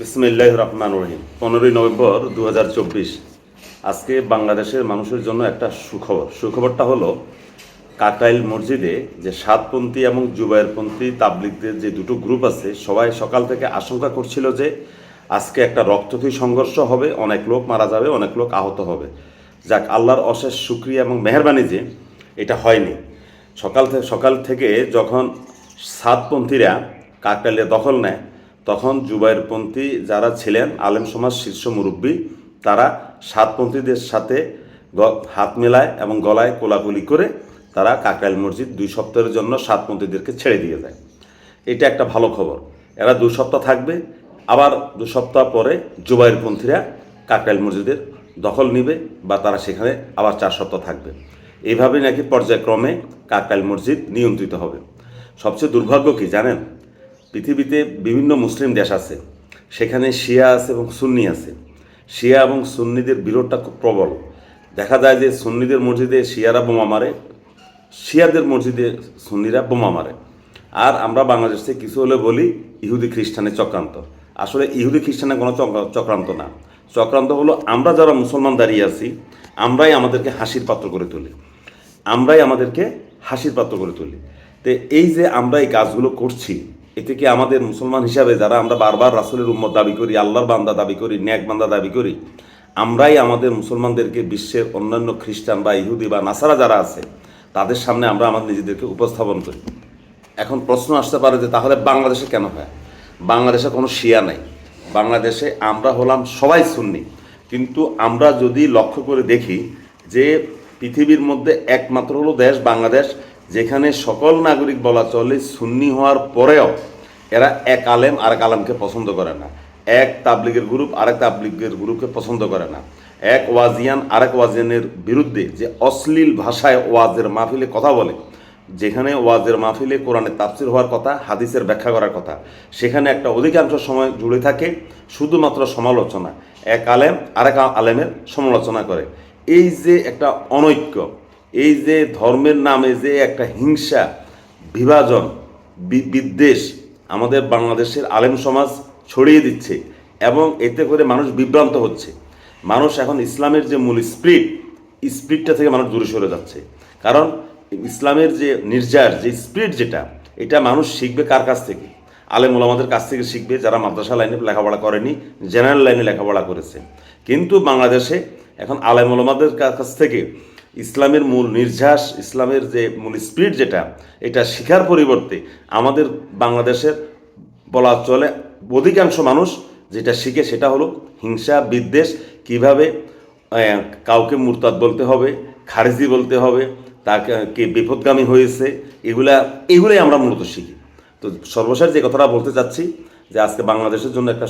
বিসমিল্লাহ রহমান রহিম। পনেরোই নভেম্বর দু হাজার চব্বিশ। আজকে বাংলাদেশের মানুষের জন্য একটা সুখবর। সুখবরটা হলো কাকাইল মসজিদে যে সাতপন্থী এবং জুবাইরপন্থী তাবলিকদের যে দুটো গ্রুপ আছে, সবাই সকাল থেকে আশঙ্কা করছিল যে আজকে একটা রক্তক্ষয়ী সংঘর্ষ হবে, অনেক লোক মারা যাবে, অনেক লোক আহত হবে। যাক, আল্লাহর অশেষ সুক্রিয়া এবং মেহরবানি যে এটা হয়নি। সকাল থেকে সকাল থেকে যখন সাতপন্থীরা কাকরাইলে দখল নেয় তখন জুবাইরপন্থী যারা ছিলেন, আলেম সমাজ শীর্ষ মুরব্বী, তারা সাতপন্থীদের সাথে হাত মেলায় এবং গলায় কোলাকুলি করে তারা কাকরাইল মসজিদ দুই সপ্তাহের জন্য সাতপন্থীদেরকে ছেড়ে দিয়ে যায়। এটা একটা ভালো খবর। এরা দু সপ্তাহ থাকবে। আবার দু সপ্তাহ পরে জুবাইরপন্থীরা কাকরাইল মসজিদের দখল নিবে বা তারা সেখানে আবার চার সপ্তাহ থাকবে। এইভাবে নাকি পর্যায়ক্রমে কাকরাইল মসজিদ নিয়ন্ত্রিত হবে। সবচেয়ে দুর্ভাগ্য কি জানেন? পৃথিবীতে বিভিন্ন মুসলিম দেশ আছে। সেখানে শিয়া আছে এবং সুন্নি আছে। শিয়া এবং সুন্নিদের বিরোধটা খুব প্রবল। দেখা যায় যে সুন্নিদের মসজিদে শিয়ারা বোমা মারে, শিয়াদের মসজিদে সুন্নিরা বোমা মারে। আর আমরা বাংলাদেশ কিছু হলে বলি ইহুদি খ্রিস্টানের চক্রান্ত। আসলে ইহুদি খ্রিস্টানের কোনো চক্র- চক্রান্ত না। চক্রান্ত হলো আমরা যারা মুসলমান দাঁড়িয়ে আছি, আমরাই আমাদেরকে হাসির পাত্র করে তুলি। আমরাই আমাদেরকে হাসির পাত্র করে তুলি। তো এই যে আমরা এই কাজগুলো করছি এতে কি আমাদের মুসলমান হিসাবে যারা আমরা বারবার রাসুলের উম্মত দাবি করি, আল্লাহর বান্দা দাবি করি ন্যাক বান্দা দাবি করি, আমরাই আমাদের মুসলমানদেরকে বিশ্বের অন্যান্য খ্রিস্টান বা ইহুদি বা নাসারা যারা আছে, তাদের সামনে আমরা আমাদের নিজেদেরকে উপস্থাপন করি। এখন প্রশ্ন আসতে পারে যে তাহলে বাংলাদেশে কেন হয়? বাংলাদেশে কোনো শিয়া নাই। বাংলাদেশে আমরা হলাম সবাই সুন্নি। কিন্তু আমরা যদি লক্ষ্য করে দেখি যে পৃথিবীর মধ্যে একমাত্র হলো দেশ বাংলাদেশ যেখানে সকল নাগরিক বলা চলে সুন্নি হওয়ার পরেও এরা এক আলেম আরেক আলেমকে পছন্দ করে না। এক তাবলিগের গ্রুপ আরেক তাবলিগের গ্রুপকে পছন্দ করে না। এক ওয়াজিয়ান আরেক ওয়াজিয়ানের বিরুদ্ধে যে অশ্লীল ভাষায় ওয়াজের মাহফিলে কথা বলে, যেখানে ওয়াজের মাহফিলে কোরআনের তাফসির হওয়ার কথা, হাদিসের ব্যাখ্যা করার কথা, সেখানে একটা অধিকাংশ সময় জুড়ে থাকে শুধুমাত্র সমালোচনা। এক আলেম আরেক আলেমের সমালোচনা করে। এই যে একটা অনৈক্য এই যে ধর্মের নামে যে একটা হিংসা, বিভাজন বিদ্বেষ আমাদের বাংলাদেশের আলেম সমাজ ছড়িয়ে দিচ্ছে এবং এতে করে মানুষ বিভ্রান্ত হচ্ছে। মানুষ এখন ইসলামের যে মূল স্পিরিট স্পিরিটটা থেকে মানুষ দূরে সরে যাচ্ছে। কারণ ইসলামের যে নির্যাস যে স্পিরিট যেটা, এটা মানুষ শিখবে কার কাছ থেকে? আলেম ওলামাদের কাছ থেকে শিখবে যারা মাদ্রাসা লাইনে লেখাপড়া করেনি, জেনারেল লাইনে লেখাপড়া করেছে। কিন্তু বাংলাদেশে এখন আলেম ওলামাদের কাছ থেকে ইসলামের মূল নির্যাস ইসলামের যে মূল স্পিরিট যেটা, এটা শিখার পরিবর্তে আমাদের বাংলাদেশের বলা চলে অধিকাংশ মানুষ যেটা শিখে সেটা হলো হিংসা, বিদ্বেষ, কীভাবে কাউকে মুরতাদ বলতে হবে, খারেজি বলতে হবে, তাকে, কে বিপদগামী হয়েছে, এগুলা, এগুলোই আমরা মূলত শিখি। তো সর্বশেষ যে কথাটা বলতে চাচ্ছি যে আজকে বাংলাদেশের জন্য একটা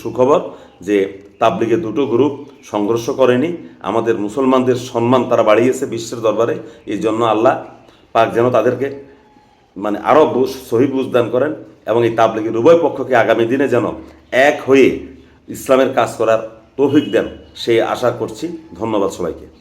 সুখবর যে তাবলিগের দুটো গ্রুপ সংঘর্ষ করেনি। আমাদের মুসলমানদের সম্মান তারা বাড়িয়েছে বিশ্বের দরবারে। এই জন্য আল্লাহ পাক যেন তাদেরকে মানে আরও সহি বুঝদান করেন এবং এই তাবলিগের উভয় পক্ষকে আগামী দিনে যেন এক হয়ে ইসলামের কাজ করার তৌফিক দেন। সেই আশা করছি। ধন্যবাদ সবাইকে।